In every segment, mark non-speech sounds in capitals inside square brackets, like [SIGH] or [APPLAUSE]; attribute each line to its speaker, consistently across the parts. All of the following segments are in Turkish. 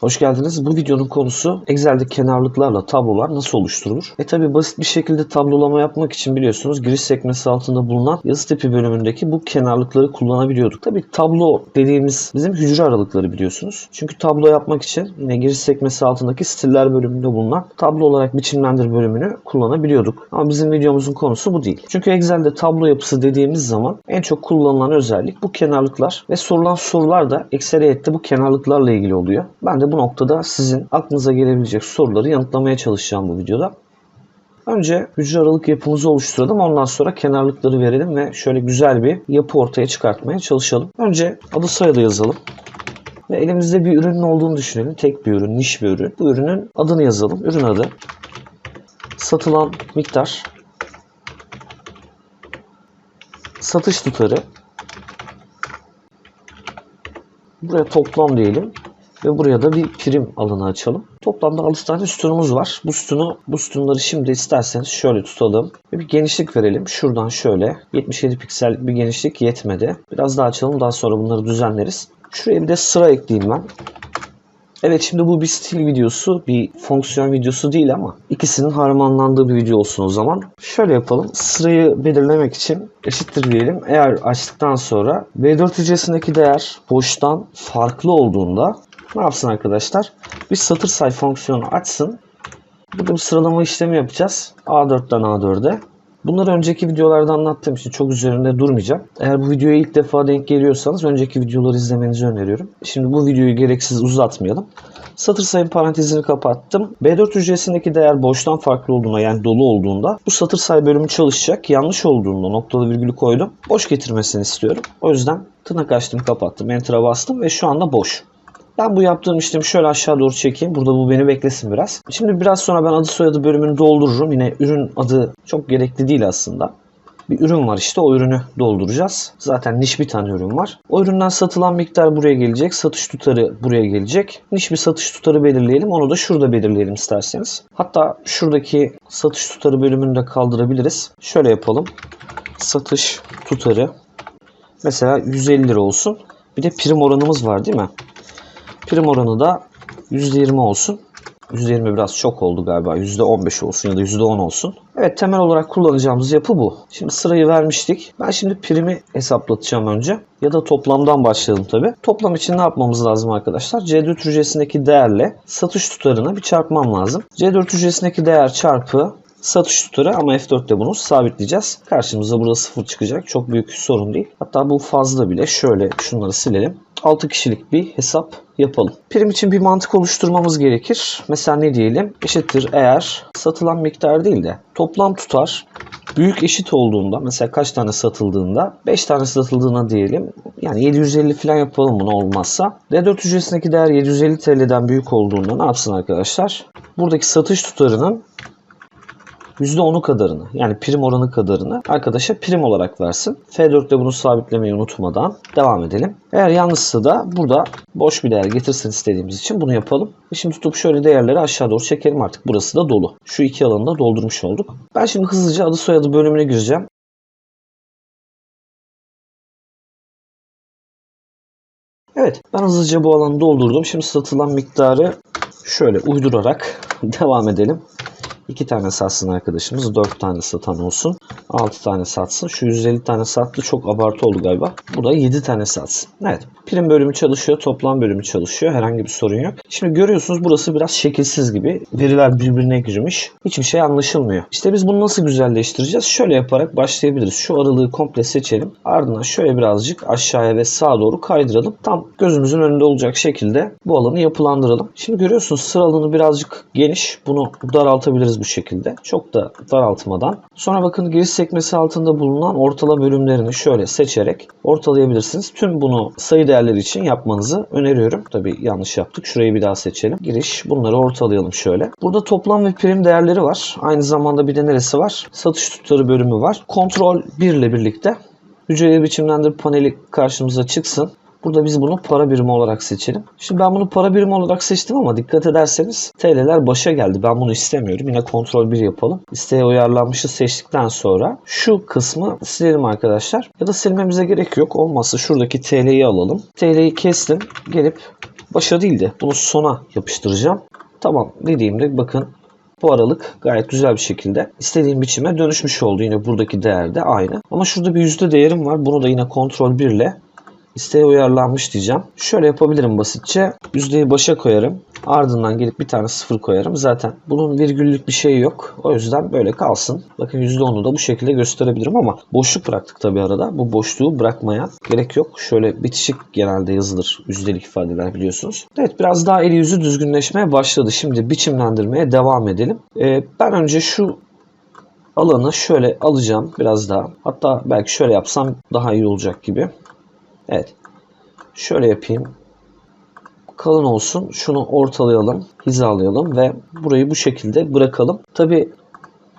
Speaker 1: Hoş geldiniz. Bu videonun konusu Excel'de kenarlıklarla tablolar nasıl oluşturulur? E tabi basit bir şekilde tablolama yapmak için biliyorsunuz giriş sekmesi altında bulunan yazı tipi bölümündeki bu kenarlıkları kullanabiliyorduk. Tabi tablo dediğimiz bizim hücre aralıkları biliyorsunuz. Çünkü tablo yapmak için yine giriş sekmesi altındaki stiller bölümünde bulunan tablo olarak biçimlendir bölümünü kullanabiliyorduk. Ama bizim videomuzun konusu bu değil. Çünkü Excel'de tablo yapısı dediğimiz zaman en çok kullanılan özellik bu kenarlıklar ve sorulan sorular da ekseriyette bu kenarlıklarla ilgili oluyor. Ben de bu noktada sizin aklınıza gelebilecek soruları yanıtlamaya çalışacağım bu videoda. Önce hücre aralık yapımızı oluşturalım. Ondan sonra kenarlıkları verelim ve şöyle güzel bir yapı ortaya çıkartmaya çalışalım. Önce adı soyadı yazalım. Ve elimizde bir ürünün olduğunu düşünelim. Tek bir ürün, niş bir ürün. Bu ürünün adını yazalım. Ürün adı. Satılan miktar. Satış tutarı. Buraya toplam diyelim. Ve buraya da bir prim alanı açalım. Toplamda 6 tane sütunumuz var. Bu sütunu, bu sütunları şimdi isterseniz şöyle tutalım. Bir genişlik verelim. Şuradan şöyle 77 piksellik bir genişlik yetmedi. Biraz daha açalım. Daha sonra bunları düzenleriz. Şuraya bir de sıra ekleyeyim ben. Evet şimdi bu bir stil videosu, bir fonksiyon videosu değil ama ikisinin harmanlandığı bir video olsun o zaman. Şöyle yapalım. Sırayı belirlemek için eşittir diyelim. Eğer açtıktan sonra V4 hücresindeki değer boştan farklı olduğunda ne yapsın arkadaşlar? Bir satır say fonksiyonu açsın. Burada bir sıralama işlemi yapacağız. A4'ten A4'e. Bunları önceki videolarda anlattığım için çok üzerinde durmayacağım. Eğer bu videoya ilk defa denk geliyorsanız önceki videoları izlemenizi öneriyorum. Şimdi bu videoyu gereksiz uzatmayalım. Satır sayım parantezini kapattım. B4 hücresindeki değer boştan farklı olduğuna yani dolu olduğunda bu satır say bölümü çalışacak. Yanlış olduğunda noktalı virgülü koydum. Boş getirmesini istiyorum. O yüzden tırnak açtım kapattım. Enter'a bastım ve şu anda boş. Ben bu yaptığım işlemi şöyle aşağı doğru çekeyim. Burada bu beni beklesin biraz. Şimdi biraz sonra ben adı soyadı bölümünü doldururum. Yine ürün adı çok gerekli değil aslında. Bir ürün var işte o ürünü dolduracağız. Zaten niş bir tane ürün var. O üründen satılan miktar buraya gelecek. Satış tutarı buraya gelecek. Niş bir satış tutarı belirleyelim. Onu da şurada belirleyelim isterseniz. Hatta şuradaki satış tutarı bölümünü de kaldırabiliriz. Şöyle yapalım. Satış tutarı. Mesela 150 lira olsun. Bir de prim oranımız var değil mi? Prim oranı da %20 olsun. %20 biraz çok oldu galiba. %15 olsun ya da %10 olsun. Evet temel olarak kullanacağımız yapı bu. Şimdi sırayı vermiştik. Ben şimdi primi hesaplatacağım önce. Ya da toplamdan başlayalım tabi. Toplam için ne yapmamız lazım arkadaşlar? C4 hücresindeki değerle satış tutarını bir çarpmam lazım. C4 hücresindeki değer çarpı satış tutarı ama F4'te bunu sabitleyeceğiz. Karşımıza burada 0 çıkacak. Çok büyük sorun değil. Hatta bu fazla bile. Şöyle şunları silelim. 6 kişilik bir hesap yapalım. Prim için bir mantık oluşturmamız gerekir. Mesela ne diyelim? Eşittir eğer satılan miktar değil de toplam tutar büyük eşit olduğunda mesela kaç tane satıldığında 5 tane satıldığına diyelim. Yani 750 falan yapalım bunu olmazsa. D4 hücresindeki değer 750 TL'den büyük olduğunda ne yapsın arkadaşlar? Buradaki satış tutarının %10'u kadarını yani prim oranı kadarını arkadaşa prim olarak versin. F4'te bunu sabitlemeyi unutmadan devam edelim. Eğer yanlışsa da burada boş bir değer getirsin istediğimiz için bunu yapalım. Ve şimdi tutup şöyle değerleri aşağı doğru çekelim artık. Burası da dolu. Şu iki alanı da doldurmuş olduk. Ben şimdi hızlıca adı soyadı bölümüne gireceğim. Evet ben hızlıca bu alanı doldurdum. Şimdi satılan miktarı şöyle uydurarak [LAUGHS] devam edelim. 2 tane satsın arkadaşımız. 4 tane satan olsun. 6 tane satsın. Şu 150 tane sattı. Çok abartı oldu galiba. Bu da 7 tane satsın. Evet. Prim bölümü çalışıyor. Toplam bölümü çalışıyor. Herhangi bir sorun yok. Şimdi görüyorsunuz burası biraz şekilsiz gibi. Veriler birbirine girmiş. Hiçbir şey anlaşılmıyor. İşte biz bunu nasıl güzelleştireceğiz? Şöyle yaparak başlayabiliriz. Şu aralığı komple seçelim. Ardından şöyle birazcık aşağıya ve sağa doğru kaydıralım. Tam gözümüzün önünde olacak şekilde bu alanı yapılandıralım. Şimdi görüyorsunuz sıra birazcık geniş. Bunu daraltabiliriz bu şekilde. Çok da daraltmadan. Sonra bakın giriş sekmesi altında bulunan ortala bölümlerini şöyle seçerek ortalayabilirsiniz. Tüm bunu sayı değerleri için yapmanızı öneriyorum. Tabi yanlış yaptık. Şurayı bir daha seçelim. Giriş. Bunları ortalayalım şöyle. Burada toplam ve prim değerleri var. Aynı zamanda bir de neresi var? Satış tutarı bölümü var. Kontrol 1 ile birlikte hücreli biçimlendir paneli karşımıza çıksın. Burada biz bunu para birimi olarak seçelim. Şimdi ben bunu para birimi olarak seçtim ama dikkat ederseniz TL'ler başa geldi. Ben bunu istemiyorum. Yine kontrol 1 yapalım. İsteğe uyarlanmışı seçtikten sonra şu kısmı silelim arkadaşlar. Ya da silmemize gerek yok. Olmazsa şuradaki TL'yi alalım. TL'yi kestim. Gelip başa değil de bunu sona yapıştıracağım. Tamam dediğimde bakın bu aralık gayet güzel bir şekilde istediğim biçime dönüşmüş oldu. Yine buradaki değer de aynı. Ama şurada bir yüzde değerim var. Bunu da yine kontrol 1 ile isteğe uyarlanmış diyeceğim. Şöyle yapabilirim basitçe. Yüzdeyi başa koyarım. Ardından gelip bir tane sıfır koyarım. Zaten bunun virgüllük bir şeyi yok. O yüzden böyle kalsın. Bakın %10'u da bu şekilde gösterebilirim ama boşluk bıraktık tabi arada. Bu boşluğu bırakmaya gerek yok. Şöyle bitişik genelde yazılır. Yüzdelik ifadeler biliyorsunuz. Evet biraz daha eli yüzü düzgünleşmeye başladı. Şimdi biçimlendirmeye devam edelim. Ee, ben önce şu alanı şöyle alacağım biraz daha. Hatta belki şöyle yapsam daha iyi olacak gibi. Evet. Şöyle yapayım. Kalın olsun. Şunu ortalayalım. Hizalayalım ve burayı bu şekilde bırakalım. Tabi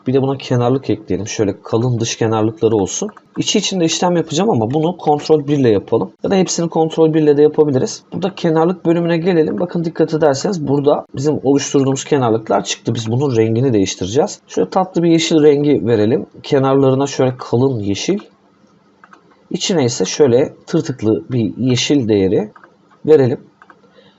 Speaker 1: bir de buna kenarlık ekleyelim. Şöyle kalın dış kenarlıkları olsun. İçi içinde işlem yapacağım ama bunu kontrol 1 ile yapalım. Ya da hepsini kontrol 1 ile de yapabiliriz. Burada kenarlık bölümüne gelelim. Bakın dikkat ederseniz burada bizim oluşturduğumuz kenarlıklar çıktı. Biz bunun rengini değiştireceğiz. Şöyle tatlı bir yeşil rengi verelim. Kenarlarına şöyle kalın yeşil. İçine ise şöyle tırtıklı bir yeşil değeri verelim.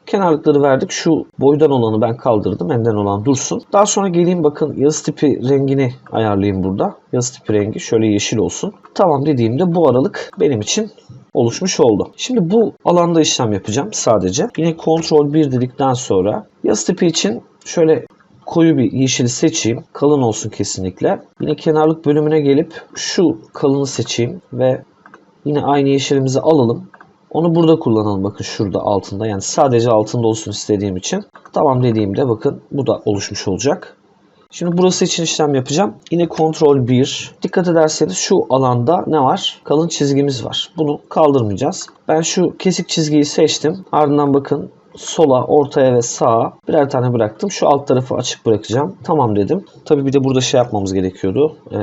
Speaker 1: Kenarlıkları verdik. Şu boydan olanı ben kaldırdım. Enden olan dursun. Daha sonra geleyim bakın yazı tipi rengini ayarlayayım burada. Yazı tipi rengi şöyle yeşil olsun. Tamam dediğimde bu aralık benim için oluşmuş oldu. Şimdi bu alanda işlem yapacağım sadece. Yine kontrol 1 dedikten sonra yazı tipi için şöyle koyu bir yeşili seçeyim. Kalın olsun kesinlikle. Yine kenarlık bölümüne gelip şu kalını seçeyim ve yine aynı yeşilimizi alalım. Onu burada kullanalım bakın şurada altında. Yani sadece altında olsun istediğim için. Tamam dediğimde bakın bu da oluşmuş olacak. Şimdi burası için işlem yapacağım. Yine kontrol 1. Dikkat ederseniz şu alanda ne var? Kalın çizgimiz var. Bunu kaldırmayacağız. Ben şu kesik çizgiyi seçtim. Ardından bakın sola, ortaya ve sağa birer tane bıraktım. Şu alt tarafı açık bırakacağım. Tamam dedim. Tabii bir de burada şey yapmamız gerekiyordu. Ee,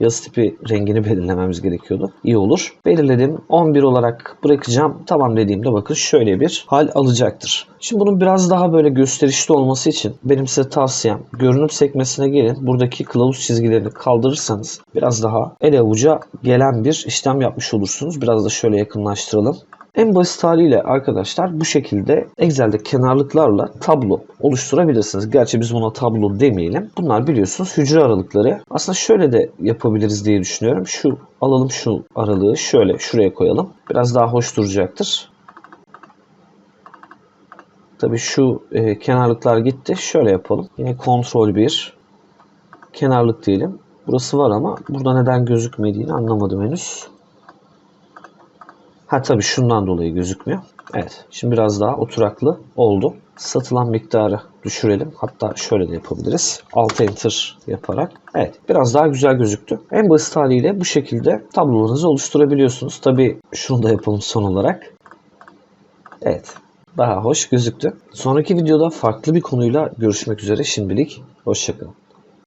Speaker 1: yazı tipi rengini [LAUGHS] belirlememiz gerekiyordu. İyi olur. Belirledim. 11 olarak bırakacağım. Tamam dediğimde bakın şöyle bir hal alacaktır. Şimdi bunun biraz daha böyle gösterişli olması için benim size tavsiyem görünüm sekmesine gelin. Buradaki kılavuz çizgilerini kaldırırsanız biraz daha el avuca gelen bir işlem yapmış olursunuz. Biraz da şöyle yakınlaştıralım. En basit haliyle arkadaşlar bu şekilde Excel'de kenarlıklarla tablo oluşturabilirsiniz. Gerçi biz buna tablo demeyelim. Bunlar biliyorsunuz hücre aralıkları. Aslında şöyle de yapabiliriz diye düşünüyorum. Şu alalım şu aralığı şöyle şuraya koyalım. Biraz daha hoş duracaktır. Tabii şu e, kenarlıklar gitti. Şöyle yapalım. Yine kontrol 1. Kenarlık diyelim. Burası var ama burada neden gözükmediğini anlamadım henüz. Ha tabii şundan dolayı gözükmüyor. Evet. Şimdi biraz daha oturaklı oldu. Satılan miktarı düşürelim. Hatta şöyle de yapabiliriz. Alt enter yaparak. Evet. Biraz daha güzel gözüktü. En basit haliyle bu şekilde tablolarınızı oluşturabiliyorsunuz. Tabii şunu da yapalım son olarak. Evet. Daha hoş gözüktü. Sonraki videoda farklı bir konuyla görüşmek üzere şimdilik. Hoşçakalın.